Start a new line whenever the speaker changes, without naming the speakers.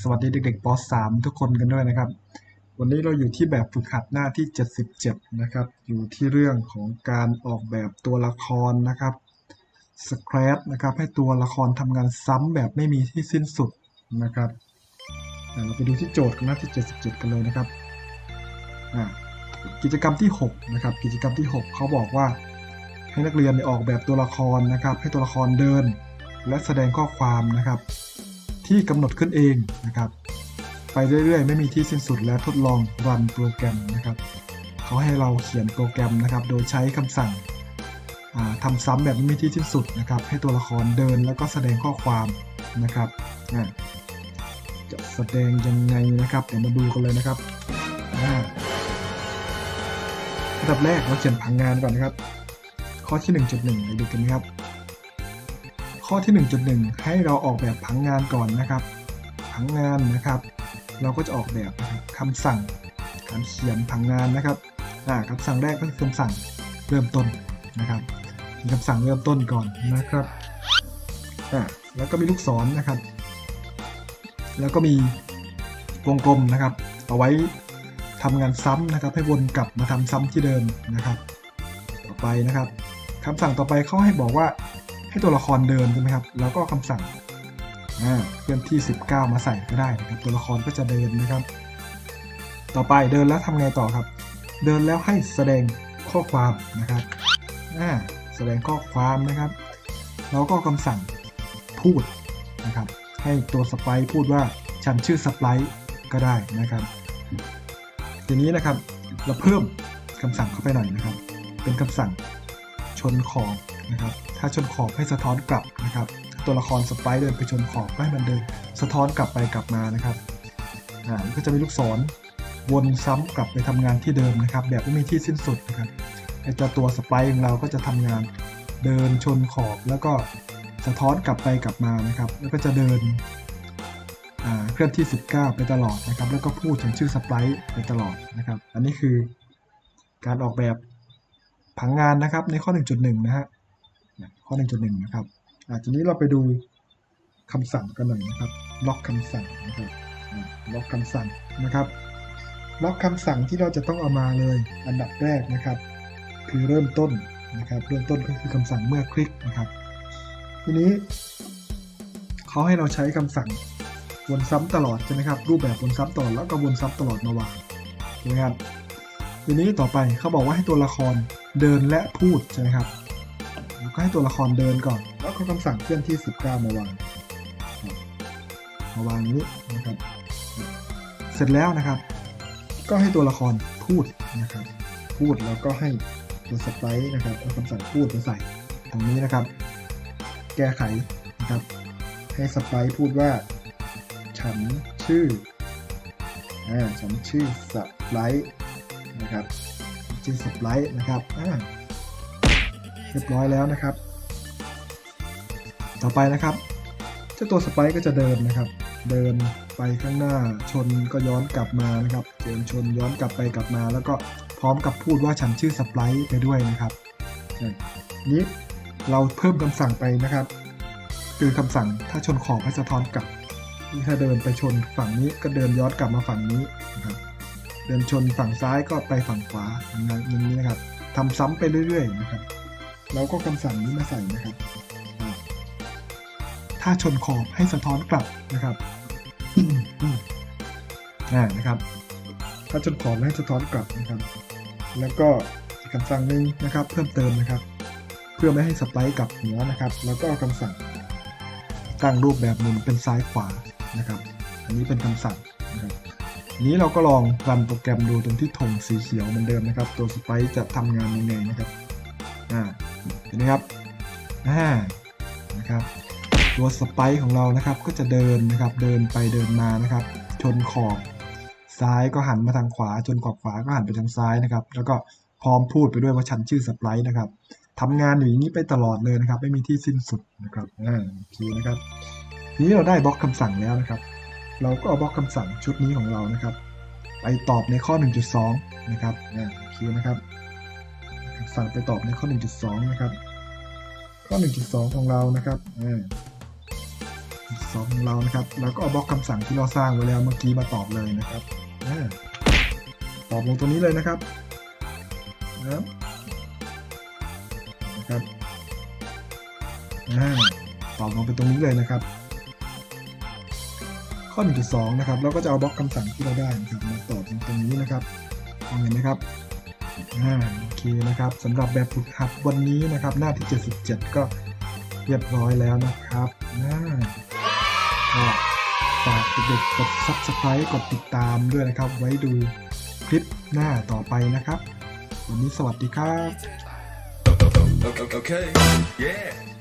สวัสดีเด็กๆป .3 ทุกคนกันด้วยนะครับ วันนี้เราอยู่ที่แบบฝึกหัดหน้าที่ 77 นะครับ อยู่ที่เรื่องของการออกแบบตัวละครนะครับสคร t นะครับ ให้ตัวละครทำงานซ้ำแบบไม่มีที่สิ้นสุดนะครับเราไปดูที่โจทย์หน้าที่ 77 กันเลยนะครับกิจกรรมที่ 6 นะครับ กิจกรรมที่ 6 เขาบอกว่า ให้นักเรียนออกแบบตัวละครนะครับ ให้ตัวละครเดิน และแสดงข้อความนะครับ ที่กำหนดขึ้นเองนะครับ ไปเรื่อยๆ ไม่มีที่สิ้นสุดและทดลองรันโปรแกรมนะครับเขาให้เราเขียนโปรแกรมนะครับ โดยใช้คำสั่งอ่าทำซ้ำแบบไม่มีที่สิ้นสุดนะครับ ให้ตัวละครเดินแล้วก็แสดงข้อความนะครับจะแสดงยังไงนะครับเดี๋ยวมาดูกันเลยนะครับอันดับแรกเราเขียนผังงานก่อนนะครับ ข้อที่ 1.1ไปดูกันนะครับ ข้อที่ 1.1 ให้เราออกแบบผังงานก่อนนะครับ ผังงานนะครับ เราก็จะออกแบบครับคำสั่ง การเขียนผังงานนะครับอ่าคำสั่งแรกก็คือคำสั่งเริ่มต้นนะครับคำสั่งเริ่มต้นก่อนนะครับแล้วก็มีลูกศรนะครับ แล้วก็มีวงกลมนะครับ เอาไว้ทำงานซ้ำนะครับ ให้วนกลับมาทำซ้ำที่เดิมนะครับ ต่อไปนะครับคำสั่งต่อไปเขาให้บอกว่า ให้ตัวละครเดินใช่ไหมครับ แล้วก็คำสั่งเคลื่อนที่ 19 มาใส่ก็ได้นะครับ ตัวละครก็จะเดินนะครับ ต่อไปเดินแล้วทำไงต่อครับ เดินแล้วให้แสดงข้อความนะครับแสดงข้อความนะครับ แล้วก็คำสั่งพูดนะครับ ให้ตัวสไปพูดว่าฉันชื่อสไปก็ได้นะครับ ทีนี้นะครับเราเพิ่มคำสั่งเข้าไปหน่อยนะครับ เป็นคำสั่ง นขอบนะครับ ถ้าชนขอบให้สะท้อนกลับนะครับ ตัวละครสไปเดินไปชนขอบให้มันเดินสะท้อนกลับไปกลับมานะครับอ่าก็จะมีลูกศรวนซ้ำกลับไปทำงานที่เดิมนะครับ แบบไม่มีที่สิ้นสุดนะครับไอ้เจ้าตัวสไปของเราก็จะทำงานเดินชนขอบแล้วก็สะท้อนกลับไปกลับมานะครับ แล้วก็จะเดินเคลื่อนที่ 19 ไปตลอดนะครับ แล้วก็พูดถึงชื่อสไปไปตลอดนะครับ อันนี้คือการออกแบบ ผังงานนะครับในข้อ 1.1 นะฮะข้อ 1.1 นะครับอาทีนี้เราไปดูคำสั่งกันหน่อยนะครับ ล็อกคำสั่งนะครับล็อกคำสั่งนะครับล็อกคำสั่งที่เราจะต้องเอามาเลยอันดับแรกนะครับ คือเริ่มต้นนะครับ เริ่มต้นก็คือคำสั่งเมื่อคลิกนะครับ ทีนี้เขาให้เราใช้คำสั่งวนซ้ำตลอดใช่ไหมครับ รูปแบบวนซ้ำตลอดแล้วก็วนซ้ำตลอดมาวางใช่ไหมครับทีนี้ต่อไปเขาบอกว่าให้ตัวละคร เดินและพูดใช่ไหมครับแล้วก็ให้ตัวละครเดินก่อน แล้วก็คำสั่งเคลื่อนที่ 19 มาวางมาวางนี้นะครับเสร็จแล้วนะครับ ก็ให้ตัวละครพูดนะครับ พูดแล้วก็ให้ตัวสไปร์นะครับเอาคำสั่งพูดมาใส่ตรงนี้นะครับ แก้ไขนะครับ ให้สไปร์พูดว่า ฉันชื่ออ่าฉันชื่อสไปร์นะครับ ชื่อสไปร์นะครับเรียบร้อยแล้วนะครับ ต่อไปนะครับเจ้าตัวสไปร์ก็จะเดินนะครับ เดินไปข้างหน้าชนก็ย้อนกลับมานะครับเดินชนย้อนกลับไปกลับมา แล้วก็พร้อมกับพูดว่าฉันชื่อสไปร์ไปด้วยนะครับนี้เราเพิ่มคำสั่งไปนะครับ คือคำสั่งถ้าชนขอบให้สะท้อนกลับถ้าเดินไปชนฝั่งนี้ก็เดินย้อนกลับมาฝั่งนี้นะครับ เดินชนฝั่งซ้ายก็ไปฝั่งขวาอย่างนี้นะครับทำซ้ำไปเรื่อยๆนะครับแล้วก็คำสั่งนี้มาใส่นะครับ ถ้าชนขอบให้สะท้อนกลับนะครับอ่นะครับ ถ้าชนขอบให้สะท้อนกลับนะครับ แล้วก็คำสั่งหนึ่งนะครับ เพิ่มเติมนะครับ เพื่อไม่ให้สไปร์กลับหัวนะครับ แล้วก็คำสั่งตั้งรูปแบบหมุนเป็นซ้ายขวานะครับ อันนี้เป็นคำสั่ง นี้เราก็ลองรันโปรแกรมดูตรงที่ธงสีเขียวเหมือนเดิมนะครับ ตัวสไปซ์จะทำงานยังไงนะครับอ่าเห็นไหมครับอ่านะครับ ตัวสไปซ์ของเรานะครับก็จะเดินนะครับเดินไปเดินมานะครับ ชนขอบซ้ายก็หันมาทางขวาจนขอบขวาก็หันไปทางซ้ายนะครับ แล้วก็พร้อมพูดไปด้วยว่าฉันชื่อสไปซ์นะครับทำงานอยู่อย่างนี้ไปตลอดเลยนะครับ ไม่มีที่สิ้นสุดนะครับอ่าโอเคนะครับทีนี้เราได้บล็อกคำสั่งแล้วนะครับ เราก็เอาบล็อกคำสั่งชุดนี้ของเรานะครับ ไปตอบในข้อ 1.2 นะครับอ่าโอเคนะครับคำสั่งไปตอบในข้อ 1.2 นะครับ ข้อ 1.2 ของเรานะครับอ่า1.2ของเรานะครับแล้วก็เอาบล็อกคำสั่งที่เราสร้างไว้แล้วเมื่อกี้มาตอบเลยนะครับอ่ตอบลงตัวนี้เลยนะครับนะครับนี่ตอบลงไปตรงนี้เลยนะครับ ข้อ1.2นะครับเราก็จะเอาบล็อกคำสั่งที่เราได้นะครับมาตอบลงตรงนี้นะครับเห็นไหมครับอ่าโอเคนะครับสำหรับแบบฝึกหัดวันนี้นะครับ หน้าที่ 77 ก็เรียบร้อยแล้วนะครับอ่าก็ฝากเด็กๆกด Subscribe กดติดตามด้วยนะครับ ไว้ดูคลิปหน้าต่อไปนะครับ วันนี้สวัสดีครับ
Okay. Yeah.